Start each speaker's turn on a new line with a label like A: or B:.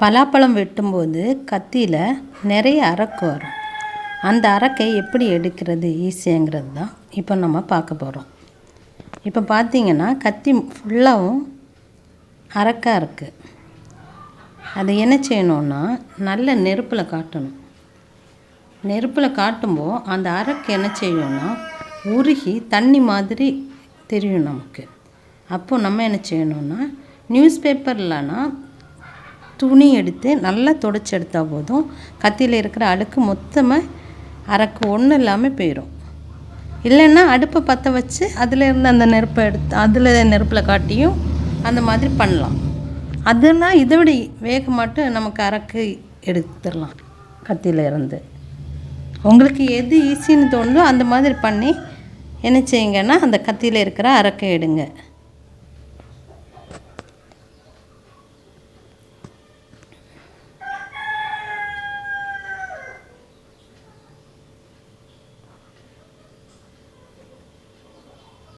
A: பலாப்பழம் வெட்டும்போது கத்தியில் நிறைய அரக்கு வரும். அந்த அரக்கை எப்படி எடுக்கிறது? ஈஸியாங்கிறது தான் இப்போ நம்ம பார்க்க போகிறோம் இப்போ பார்த்தீங்கன்னா கத்தி ஃபுல்லாகவும் அரக்காக இருக்குது அதை என்ன செய்யணுன்னா நல்ல நெருப்பில் காட்டணும். நெருப்பில் காட்டும்போது அந்த அரக்கு என்ன செய்யணும்னா உருகி தண்ணி மாதிரி தெரியும் நமக்கு. அப்போது நம்ம என்ன செய்யணும்னா நியூஸ் பேப்பர்லனா துணி எடுத்து நல்லா துடைச்சி எடுத்தால் போதும். கத்தியில் இருக்கிற அழுக்கு மொத்தமாக அரக்கு ஒன்றும் இல்லாமல் போயிடும் இல்லைன்னா அடுப்பை பற்ற வச்சு அதில் இருந்து அந்த நெருப்பை எடுத்து அதில் நெருப்பில் காட்டியும் அந்த மாதிரி பண்ணலாம். அதுனா இதை விட மட்டும் நமக்கு அரக்கு எடுத்துடலாம் கத்தியில் இருந்து. உங்களுக்கு எது ஈஸின்னு தோணுதோ அந்த மாதிரி பண்ணி என்ன செய்யுங்கன்னா அந்த கத்தியில் இருக்கிற அரக்கை எடுங்க.